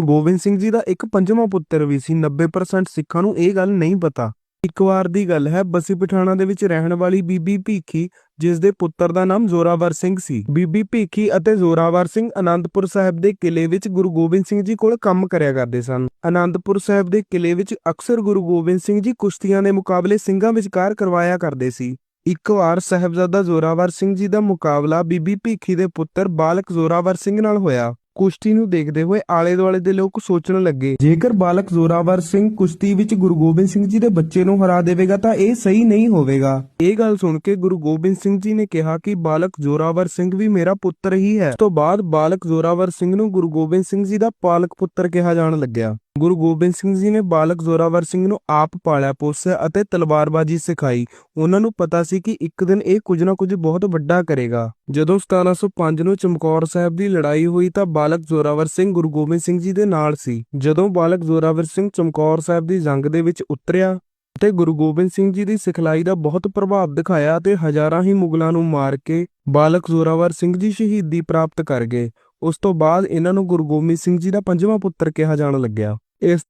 ਗੋਬਿੰਦ ਸਿੰਘ ਜੀ ਦਾ ਇੱਕ ਪੰਜਵਾਂ ਪੁੱਤਰ ਵੀ ਸੀ। 90% ਸਿੱਖਾਂ ਨੂੰ ਇਹ ਗੱਲ ਨਹੀਂ ਪਤਾ। ਇੱਕ ਵਾਰ ਦੀ ਗੱਲ ਹੈ, ਬਸੀ ਪਠਾਣਾ ਦੇ ਵਿੱਚ ਰਹਿਣ ਵਾਲੀ ਬੀਬੀ ਭੀਖੀ, ਜਿਸ ਦੇ ਪੁੱਤਰ ਦਾ ਨਾਮ ਜ਼ੋਰਾਵਰ ਸਿੰਘ ਸੀ। ਬੀਬੀ ਭੀਖੀ ਅਤੇ ਜ਼ੋਰਾਵਰ ਸਿੰਘ ਅਨੰਦਪੁਰ ਸਾਹਿਬ ਦੇ ਕਿਲੇ ਵਿੱਚ ਗੁਰੂ ਗੋਬਿੰਦ ਸਿੰਘ ਜੀ ਕੋਲ ਕੰਮ ਕਰਿਆ ਕਰਦੇ ਸਨ। ਅਨੰਦਪੁਰ ਸਾਹਿਬ ਦੇ ਕਿਲੇ ਵਿੱਚ ਅਕਸਰ ਗੁਰੂ ਗੋਬਿੰਦ ਸਿੰਘ ਜੀ ਕੁਸ਼ਤੀਆਂ ਦੇ ਮੁਕਾਬਲੇ ਸਿੰਘਾਂ ਵਿਚਕਾਰ ਕਰਵਾਇਆ ਕਰਦੇ ਸੀ। ਇੱਕ ਵਾਰ ਸਾਹਿਬਜ਼ਾਦਾ ਜ਼ੋਰਾਵਰ ਸਿੰਘ ਜੀ ਦਾ ਮੁਕਾਬਲਾ ਬੀਬੀ ਭੀਖੀ ਦੇ ਪੁੱਤਰ ਬਾਲਕ ਜ਼ੋਰਾਵਰ ਸਿੰਘ ਨਾਲ ਹੋਇਆ। ਕੁਸ਼ਤੀ ਨੂੰ ਦੇਖਦੇ ਹੋਏ ਆਲੇ ਦੁਆਲੇ ਦੇ ਲੋਕ ਸੋਚਣ ਲੱਗੇ। ਜੇਕਰ ਬਾਲਕ ਜ਼ੋਰਾਵਰ ਸਿੰਘ ਕੁਸ਼ਤੀ ਵਿੱਚ ਗੁਰੂ ਗੋਬਿੰਦ ਸਿੰਘ ਜੀ ਦੇ ਬੱਚੇ ਨੂੰ ਹਰਾ ਦੇਵੇਗਾ ਤਾਂ ਇਹ ਸਹੀ ਨਹੀਂ ਹੋਵੇਗਾ। ਇਹ ਗੱਲ ਸੁਣ ਕੇ ਗੁਰੂ ਗੋਬਿੰਦ ਸਿੰਘ ਜੀ ਨੇ ਕਿਹਾ ਕਿ ਬਾਲਕ ਜ਼ੋਰਾਵਰ ਸਿੰਘ ਵੀ ਮੇਰਾ ਪੁੱਤਰ ਹੀ ਹੈ। ਉਸ ਤੋਂ ਬਾਅਦ ਬਾਲਕ ਜ਼ੋਰਾਵਰ ਸਿੰਘ ਨੂੰ ਗੁਰੂ ਗੋਬਿੰਦ ਸਿੰਘ ਜੀ ਦਾ ਪਾਲਕ ਪੁੱਤਰ ਕਿਹਾ ਜਾਣ ਲੱਗਿਆ। ਗੁਰੂ ਗੋਬਿੰਦ ਸਿੰਘ ਜੀ ਨੇ ਬਾਲਕ ਜ਼ੋਰਾਵਰ ਸਿੰਘ ਨੂੰ ਆਪ ਪਾਲਿਆ ਪੋਸਿਆ ਅਤੇ ਤਲਵਾਰਬਾਜ਼ੀ ਸਿਖਾਈ। ਉਹਨਾਂ ਨੂੰ ਪਤਾ ਸੀ ਕਿ ਇੱਕ ਦਿਨ ਇਹ ਕੁਝ ਨਾ ਕੁਝ ਬਹੁਤ ਵੱਡਾ ਕਰੇਗਾ। ਜਦੋਂ 1705 ਨੂੰ ਚਮਕੌਰ ਸਾਹਿਬ ਦੀ ਲੜਾਈ ਹੋਈ ਤਾਂ ਬਾਲਕ ਜ਼ੋਰਾਵਰ ਸਿੰਘ ਗੁਰੂ ਗੋਬਿੰਦ ਸਿੰਘ ਜੀ ਦੇ ਨਾਲ ਸੀ। ਜਦੋਂ ਬਾਲਕ ਜ਼ੋਰਾਵਰ ਸਿੰਘ ਚਮਕੌਰ ਸਾਹਿਬ ਦੀ ਜੰਗ ਦੇ ਵਿੱਚ ਉਤਰਿਆ ਤੇ ਗੁਰੂ ਗੋਬਿੰਦ ਸਿੰਘ ਜੀ ਦੀ ਸਿਖਲਾਈ ਦਾ ਬਹੁਤ ਪ੍ਰਭਾਵ ਦਿਖਾਇਆ ਤੇ ਹਜ਼ਾਰਾਂ ਹੀ ਮੁਗਲਾਂ ਨੂੰ ਮਾਰ ਕੇ ਬਾਲਕ ਜ਼ੋਰਾਵਰ ਸਿੰਘ ਜੀ ਸ਼ਹੀਦੀ ਪ੍ਰਾਪਤ ਕਰ ਗਏ। ਉਸ ਤੋਂ ਬਾਅਦ ਇਹਨਾਂ ਨੂੰ ਗੁਰੂ ਗੋਬਿੰਦ ਸਿੰਘ ਜੀ ਦਾ ਪੰਜਵਾਂ ਪੁੱਤਰ ਕਿਹਾ ਜਾਣ ਲੱਗਿਆ। ਇਸ